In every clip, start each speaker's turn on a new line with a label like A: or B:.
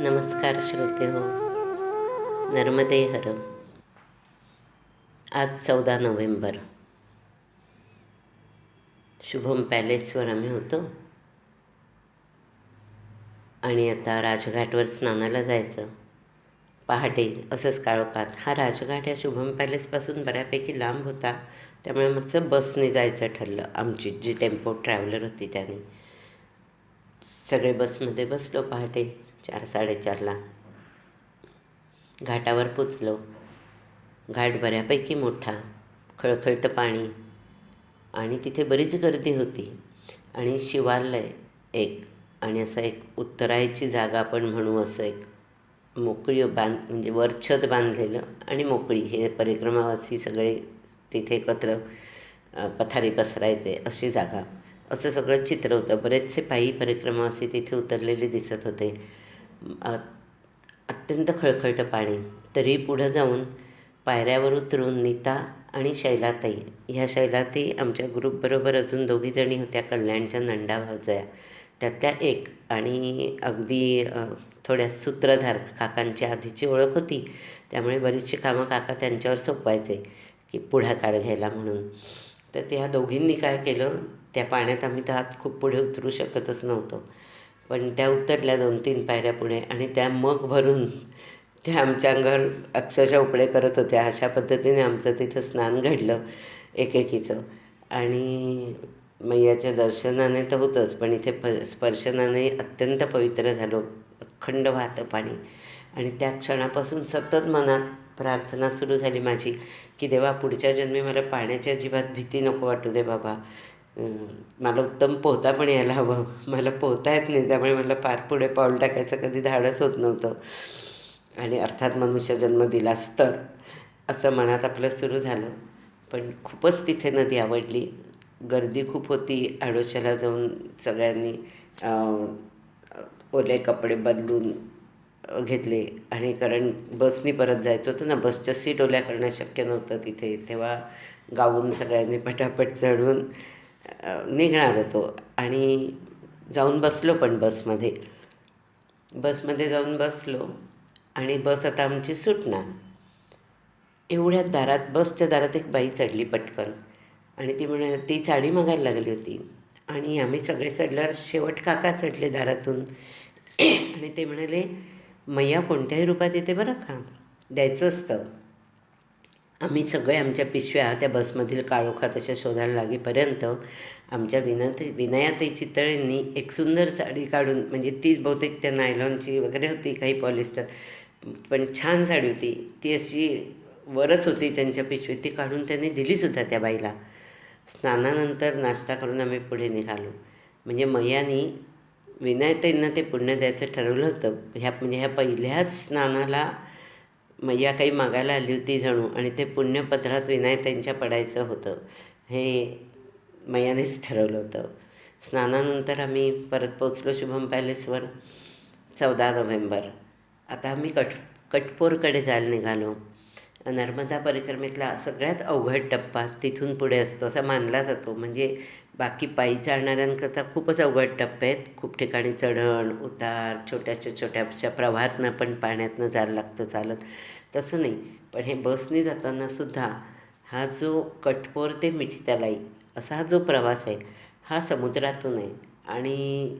A: नमस्कार श्रोते हो. नर्मदे हर आज चौदा नोव्हेंबर. शुभम पॅलेसवर आम्ही होतो. आणि आता राजघाटवर स्नानाला जायचं. पहाटे असंच काळोखात. हा राजघाट या शुभम पॅलेसपासून बऱ्यापैकी लांब होता. त्यामुळे मागचं बसने जायचं ठरलं आमची जी टेम्पो ट्रॅव्हलर होती त्याने. सगळे बसमध्ये बसलो पहाटे. चार साडेचारला. घाटावर पोचलो. घाट बऱ्यापैकी मोठा खळखळतं पाणी. आणि तिथे बरीच गर्दी होती. आणि शिवालय एक आणि असं एक उत्तरायची जागा आपण म्हणू असं एक मोकळी बांध म्हणजे वरछत बांधलेलं आणि मोकळी. हे परिक्रमावासी सगळे तिथे एकत्र पथारी पसरायचे अशी जागा. असं सगळं चित्र होतं. बरेचसे पायी परिक्रमावासी तिथे उतरलेले दिसत होते. अत्यंत खळखळतं पाणी. तरी पुढं जाऊन पायऱ्यावर उतरून नीता आणि शैलाताई ह्या शैलाताई आमच्या ग्रुपबरोबर अजून दोघीजणी होत्या कल्याणच्या नंडा भावजया त्यातल्या एक आणि अगदी थोड्या सूत्रधार काकांची आधीची ओळख होती. त्यामुळे बरीचशी कामं काका त्यांच्यावर सोपवायचे की पुढाकार घ्यायला म्हणून. तर त्या दोघींनी काय केलं त्या पाण्यात आम्ही तर हात खूप पुढे उतरू शकतच नव्हतो. पण त्या उतरल्या दोन तीन पायऱ्या पुढे आणि त्या मग भरून त्या आमच्या अंगावर अक्षरशः उपडे करत होत्या. अशा पद्धतीने आमचं तिथं स्नान घडलं एकेकीचं. आणि मैयाच्या दर्शनाने तर होतंच पण इथे प स्पर्शनाने अत्यंत पवित्र झालो अखंड वाहतं पाणी. आणि त्या क्षणापासून सतत मनात प्रार्थना सुरू झाली माझी की देवा पुढच्या जन्मी मला पाण्याची अजिबात भीती नको वाटू दे बाबा. मला उत्तम पोहता पण यायला हवं. मला पोहता येत नाही त्यामुळे मला फार पुढे पाऊल टाकायचं कधी धाडस होत नव्हतं. आणि अर्थात मनुष्य जन्म दिलास तर असं मनात आपलं सुरू झालं. पण खूपच तिथे नदी आवडली. गर्दी खूप होती आडोशाला जाऊन सगळ्यांनी ओले कपडे बदलून घेतले. आणि कारण बसनी परत जायचं होतं ना बसच्या सीट ओल्या करणं शक्य नव्हतं तिथे. तेव्हा गाऊन सगळ्यांनी पटापट चढून निघणार होतो आणि जाऊन बसलो पण बसमध्ये. बसमध्ये जाऊन बसलो आणि बस आता आमची सुटणार. एवढ्या दारात बसच्या दारात एक बाई चढली पटकन. आणि ती म्हणाली ती साडी मागायला लागली होती. आणि आम्ही सगळे चढल्यावर शेवट काका चढले दारातून. आणि ते म्हणाले मैया कोणत्याही रूपात येते बरं का? द्यायचं असतं. आम्ही सगळे आमच्या पिशव्या त्या बसमधील काळोखात अशा शोधायला लागेपर्यंत आमच्या विनंती विनयाताई चितळेंनी एक सुंदर साडी काढून म्हणजे तीच बहुतेक त्या नायलॉनची वगैरे होती काही पॉलिस्टर पण छान साडी होती. ती अशी वरच होती त्यांच्या पिशवीत ती काढून त्यांनी दिलीसुद्धा त्या बाईला. स्नानानंतर नाश्ता करून आम्ही पुढे निघालो. म्हणजे मैयानी विनायताईंना ते पुण्य द्यायचं ठरवलं होतं. ह्या म्हणजे ह्या पहिल्याच स्नानाला मैया काही मागायला आली होती जणू आणि ते पुण्यपत्रात त्यांच्या पडायचं होतं. हे मैयानेच ठरवलं होतं. स्नानानंतर आम्ही परत पोचलो शुभम पॅलेसवर चौदा नोव्हेंबर. आता आम्ही कट कटपोरकडे जायला निघालो. नर्मदा परिक्रमेतला सगळ्यात अवघड टप्पा तिथून पुढे असतो असा मानला जातो. म्हणजे बाकी पायी चालणाऱ्यांकरता खूपच अवघड टप्पे आहेत. खूप ठिकाणी चढण उतार छोट्याशा छोट्याशा प्रवाहातनं पण पाण्यातनं जायला लागतं चालत. तसं नाही पण हे बसने जातानासुद्धा हा जो कटपोर ते मिठीतलाई असा हा जो प्रवास आहे हा समुद्रातून आहे. आणि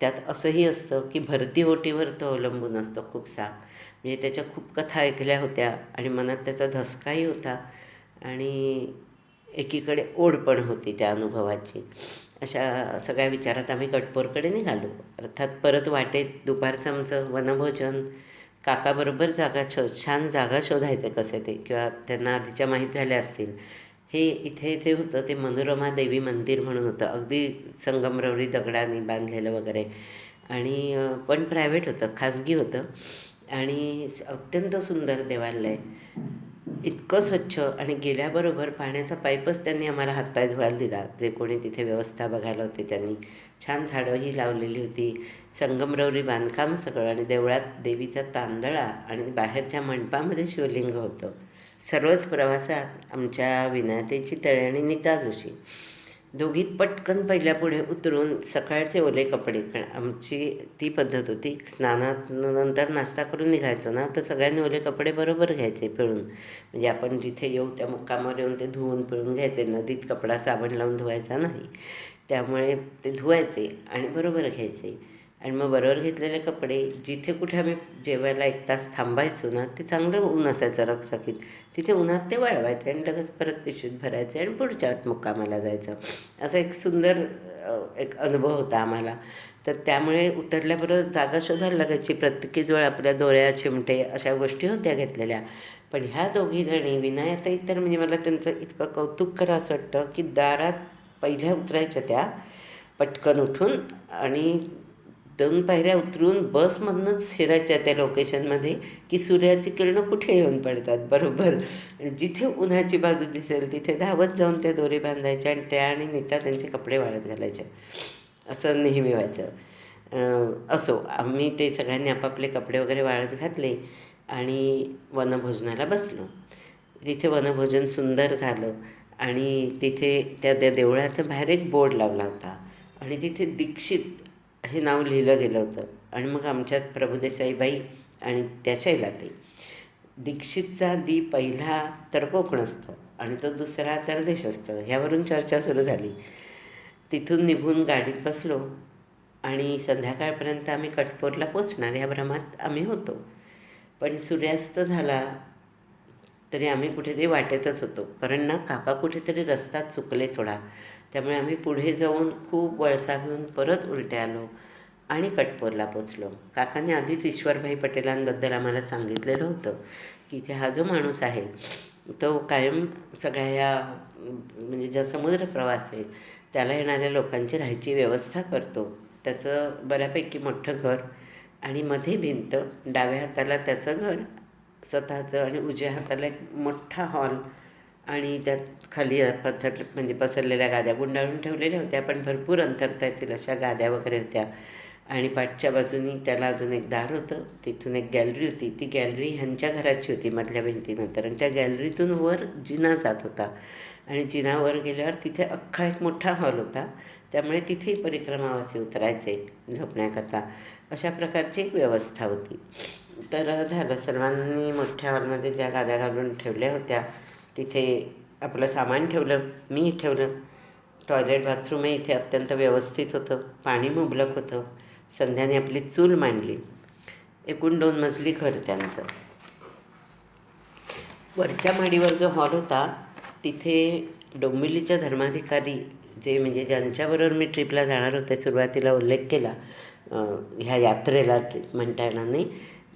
A: त्यात असंही असतं की भरती ओटीवर तो अवलंबून असतो खूपसा म्हणजे त्याच्या खूप कथा ऐकल्या होत्या आणि मनात त्याचा धसकाही होता आणि एकीकडे ओढ पण होती त्या अनुभवाची. अशा सगळ्या विचारात आम्ही कटपोरकडे निघालो. अर्थात परत वाटेत दुपारचं आमचं वनभोजन काकाबरोबर जागा शो छान जागा शोधायचे कसे ते किंवा त्यांना आधीच्या माहीत झाल्या असतील. हे इथे इथे होतं ते मनोरमा देवी मंदिर म्हणून होतं. अगदी संगमरवरी दगडाने बांधलेलं वगैरे. आणि पण प्रायव्हेट होतं खाजगी होतं. आणि अत्यंत सुंदर देवालय. इतकं स्वच्छ आणि गेल्याबरोबर पाण्याचा पाईपच त्यांनी आम्हाला हातपाय धुवायला दिला. जे कोणी तिथे व्यवस्था बघायला होती त्यांनी. छान झाडंही लावलेली होती. संगमरवरी बांधकाम सगळं आणि देवळात देवीचा तांदळा आणि बाहेरच्या मंडपामध्ये शिवलिंग होतं. सर्वच प्रवासात आमच्या विनातेची तळे आणि नीता जोशी. दोघी पटकन पहिल्या पुढे उतरून सकाळचे ओले कपडे कारण आमची ती पद्धत होती स्नानात नंतर नाश्ता करून निघायचो ना तर सगळ्यांनी ओले कपडे बरोबर घ्यायचे पिळून. म्हणजे आपण जिथे येऊ त्या मुक्कामावर येऊन ते धुवून पिळून घ्यायचे नदीत कपडा साबण लावून धुवायचा नाही. त्यामुळे ते धुवायचे आणि बरोबर घ्यायचे. आणि मग बरोबर घेतलेले कपडे जिथे कुठे आम्ही जेवायला एक तास थांबायचो ना ते चांगलं ऊन असायचं रखरखीत. तिथे उन्हात ते वाळवायचे आणि लगेच परत पिशवीत भरायचे आणि पुढच्या मुक्कामाला जायचं. असं एक सुंदर एक अनुभव होता आम्हाला. तर त्यामुळे उतरल्याबरोबर जागा शोधायला लागायची. प्रत्येकीच वेळ आपल्या दोऱ्या चिमटे अशा गोष्टी होत्या घेतलेल्या. पण ह्या दोघी जणी विनायताई तर म्हणजे मला त्यांचं इतकं कौतुक करावं असं वाटतं की दारात पहिल्या उतरायच्या त्या पटकन उठून आणि दोन पायऱ्या उतरून बसमधनंच फिरायच्या त्या लोकेशनमध्ये की सूर्याची किरणं कुठे येऊन पडतात बरोबर? आणि जिथे उन्हाची बाजू दिसेल तिथे धावत जाऊन त्या दोरी बांधायच्या आणि त्या आणि नीता त्यांचे कपडे वाळत घालायचे असं नेहमी व्हायचं. असो आम्ही ते सगळ्यांनी आपापले कपडे वगैरे वाळत घातले आणि वनभोजनाला बसलो. तिथे वनभोजन सुंदर झालं आणि तिथे त्या त्या देवळाच्या बाहेर एक बोर्ड लावला होता आणि तिथे दीक्षित हे नाव लिहिलं गेलं होतं. आणि मग आमच्यात प्रभुदेसाईबाई आणि त्या शैलाताई दीक्षितचा दी पहिला तर कोकण असतं आणि तो दुसरा तर देश असतं. ह्यावरून चर्चा सुरू झाली. तिथून निघून गाडीत बसलो आणि संध्याकाळपर्यंत आम्ही कटपोरला पोचणार. ह्या भ्रमात आम्ही होतो. पण सूर्यास्त झाला तरी आम्ही कुठेतरी वाटेतच होतो. कारण ना काका कुठेतरी रस्ता चुकले थोडा. त्यामुळे आम्ही पुढे जाऊन खूप वळसा घेऊन परत उलटे आलो आणि कटपोरला पोचलो. काकाने आधीच ईश्वरभाई पटेलांबद्दल आम्हाला सांगितलेलं होतं की इथे हा जो माणूस आहे तो कायम सगळ्या या म्हणजे ज्या समुद्र प्रवास आहे त्याला येणाऱ्या लोकांची राहायची व्यवस्था करतो. त्याचं बऱ्यापैकी मोठं घर आणि मध्ये भिंत डाव्या हाताला त्याचं घर स्वतःचं आणि उजव्या हाताला एक मोठा हॉल आणि त्यात खाली पथर म्हणजे पसरलेल्या गाद्या गुंडाळून ठेवलेल्या होत्या पण भरपूर अंतरता येतील अशा गाद्या वगैरे होत्या. आणि पाठच्या बाजूनी त्याला अजून एक दार होतं तिथून एक गॅलरी होती. ती गॅलरी ह्यांच्या घराची होती मधल्या भिंतीनंतर. आणि त्या गॅलरीतून वर जिना जात होता. आणि जिनावर गेल्यावर तिथे अख्खा एक मोठा हॉल होता. त्यामुळे तिथेही परिक्रमावासी उतरायचे झोपण्याकरता. अशा प्रकारची एक व्यवस्था होती. तर झालं. सर्वांनी मोठ्या हॉलमध्ये ज्या गाद्या घालून ठेवल्या होत्या तिथे आपलं सामान ठेवलं मी ठेवलं. टॉयलेट बाथरूमही इथे अत्यंत व्यवस्थित होतं. पाणी मुबलक होतं. संध्याने आपली चूल मांडली. एकूण दोन मजली घर त्यांचं. वरच्या माडीवर जो हॉल होता तिथे डोंबिवलीच्या धर्माधिकारी जे म्हणजे ज्यांच्याबरोबर मी ट्रिपला जाणार होते सुरुवातीला उल्लेख केला ह्या यात्रेला ट्रिप म्हणता येणार नाही.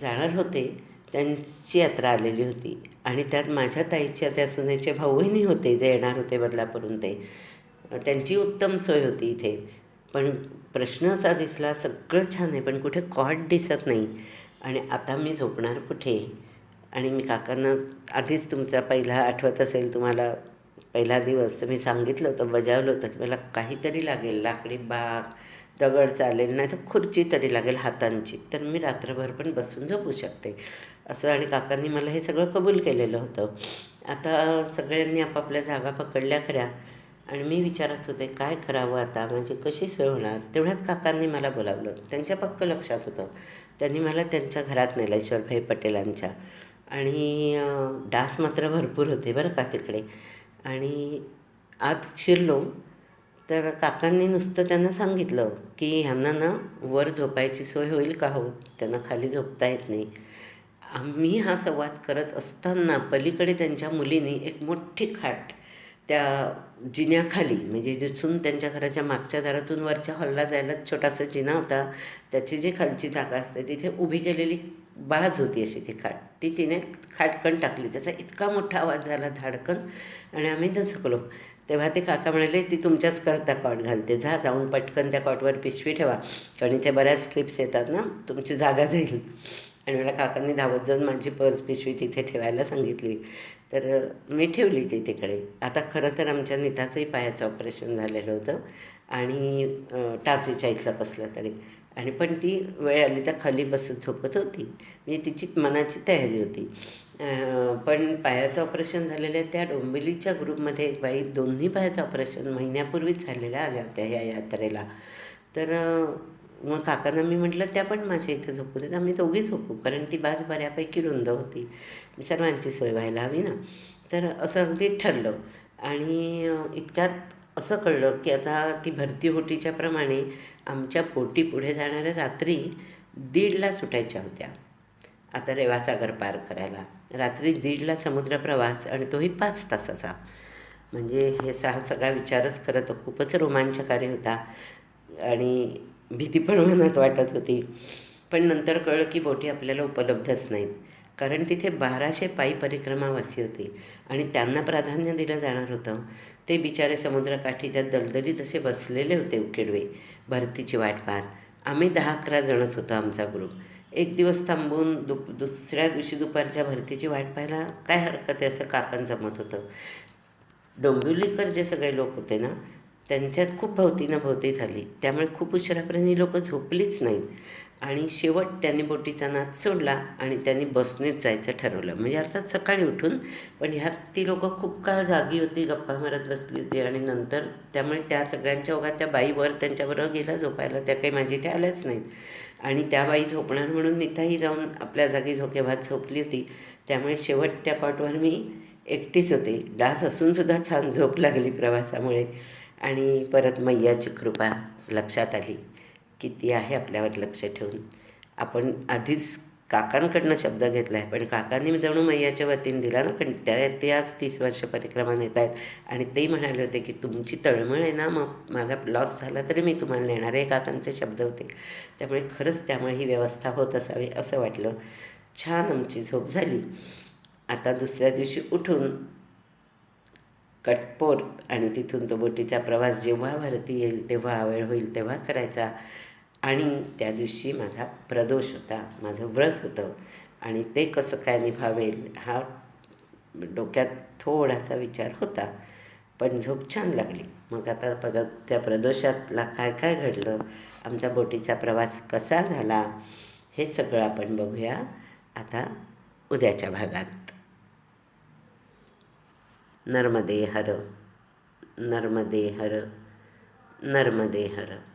A: जाणार होते त्यांची यात्रा आलेली होती. आणि त्यात माझ्या ताईच्या त्या सुनेचे भाऊही होते जे येणार होते बदलापूरून ते. त्यांची उत्तम सोय होती इथे. पण प्रश्न असा दिसला सगळं छान आहे पण कुठे कॉट दिसत नाही. आणि आता मी झोपणार कुठे? आणि मी काकांना आधीच तुमचा पहिला आठवत असेल तुम्हाला पहिला दिवस तर मी सांगितलं होतं बजावलं होतं की मला काहीतरी लागेल लाकडी बाग दगड चालेल नाही तर खुर्ची तरी लागेल हातांची. तर मी रात्रभर पण बसून झोपू शकते. असं आणि काकांनी मला हे सगळं कबूल केलेलं होतं. आता सगळ्यांनी आपापल्या जागा पकडल्या खऱ्या. आणि मी विचारत होते काय करावं आता? म्हणजे कशी सोय होणार? तेवढ्यात काकांनी मला बोलावलं. त्यांच्या पक्क लक्षात होतं. त्यांनी मला त्यांच्या घरात नेलं ईश्वरभाई पटेलांच्या. आणि डास मात्र भरपूर होते बरं का तिकडे. आणि आत शिरलो. तर काकांनी नुसतं त्यांना सांगितलं की ह्यांना ना वर झोपायची सोय होईल का हो? त्यांना खाली झोपता येत नाही. आम्ही हा संवाद करत असताना पलीकडे त्यांच्या मुलीने एक मोठी खाट त्या जिन्याखाली म्हणजे जिथून त्यांच्या घराच्या मागच्या दारातून वरच्या हॉलला जायला छोटासा जिना होता त्याची जी खालची जागा असते तिथे उभी केलेली बाज होती अशी ती खाट. ती तिने खाटकन टाकली. त्याचा इतका मोठा आवाज झाला धाडकन. आणि आम्ही दचकलो तेव्हा ते काका म्हणाले ती तुमच्याच करता कॉट घालते. जा जाऊन पटकन त्या कॉटवर पिशवी ठेवा. कारण इथे बऱ्याच ट्रिप्स येतात ना तुमची जागा जाईल. आणि मला काकांनी धावत जाऊन माझी पर्स पिशवी तिथे ठेवायला सांगितली. तर मी ठेवली ती तिकडे. आता खरं तर आमच्या निताचंही पायाचं ऑपरेशन झालेलं होतं. आणि अं, टाचेच्या इथलं कसलं तरी. आणि पण ती वेळ आली तर खाली बसत झोपत होती. म्हणजे तिची मनाची तयारी होती. पण पायाचं ऑपरेशन झालेल्या त्या डोंबिवलीच्या ग्रुपमध्ये एक बाई दोन्ही पायाचं ऑपरेशन महिन्यापूर्वीच झालेल्या आल्या होत्या या यात्रेला. तर मग काकांना मी म्हटलं त्या पण माझ्या इथं झोपू देत. आम्ही दोघी झोपू. कारण ती बाज बऱ्यापैकी रुंद होती. सर्वांची सोय व्हायला हवी ना. तर असं अगदी ठरलं. आणि इतक्यात असं कळलं की आता ती भरती होटीच्या प्रमाणे आमच्या बोटी पुढे जाणाऱ्या रात्री दीडला सुटायच्या होत्या. आता रेवासागर पार करायला. रात्री दीडला समुद्र प्रवास आणि तोही पाच तासाचा. म्हणजे हे सहा सगळा विचारच खरं तर खूपच रोमांचकारी होता आणि भीती पण मनात वाटत होती. पण नंतर कळलं की बोटी आपल्याला उपलब्धच नाहीत. कारण तिथे बाराशे पायी परिक्रमावासी होती आणि त्यांना प्राधान्य दिलं जाणार होतं. ते बिचारे समुद्रकाठी त्या दलदलीत असे बसलेले होते उकेडवे भरतीची वाट पाहत. आम्ही दहा अकरा जणच होतो आमचा ग्रुप एक दिवस थांबून दुप दुसऱ्या दिवशी दुपारच्या भरतीची वाट पाहायला काय हरकत आहे असं काकांचं मत होतं. डोंबिवलीकर जे सगळे लोक होते ना त्यांच्यात खूप भवतीनं भवती झाली. त्यामुळे खूप उशिरापर्यंत ही लोकं झोपलीच नाहीत. आणि शेवट त्यांनी बोटीचा नाद सोडला आणि त्यांनी बसनेच जायचं ठरवलं. म्हणजे अर्थात सकाळी उठून पण ह्यात ती लोकं खूप काळ जागी होती गप्पा मारत बसली होती आणि नंतर त्यामुळे त्या सगळ्यांच्या ओघात त्या बाईवर त्यांच्याबरोबर गेला झोपायला. त्या काही माझी त्या आल्याच नाहीत. आणि त्या बाई झोपणार म्हणून निताही जाऊन आपल्या जागी झोकेभात झोपली होती. त्यामुळे शेवट त्या कॉटवर मी एकटीच होते. डास असूनसुद्धा छान झोप लागली प्रवासामुळे. आणि परत मैयाची कृपा लक्षात आली. की ती आहे आपल्यावर लक्ष ठेवून? आपण आधीच काकांकडनं शब्द घेतला आहे पण काकांनी जणू मैयाच्या वतीने दिला ना कारण त्या ते आज तीस वर्ष परिक्रमा नेत आहेत. आणि ते म्हणाले होते की तुमची तळमळ आहे ना मग माझा लॉस झाला तरी मी तुम्हाला नेणार आहे काकांचे शब्द होते. त्यामुळे खरंच त्यामुळे ही व्यवस्था होत असावी असं वाटलं. छान आमची झोप झाली. आता दुसऱ्या दिवशी उठून कटपोर आणि तिथून तो बोटीचा प्रवास जेव्हा भरती येईल तेव्हा वेळ होईल तेव्हा करायचा. आणि त्या दिवशी माझा प्रदोष होता माझं व्रत होतं. आणि ते कसं काय निभावेल हा डोक्यात थोडासा विचार होता. पण झोप छान लागली. मग आता परत त्या प्रदोषातला काय काय घडलं आमचा बोटीचा प्रवास कसा झाला हे सगळं आपण बघूया आता उद्याच्या भागात. नर्मदे हर नर्मदे हर नर्मदे हर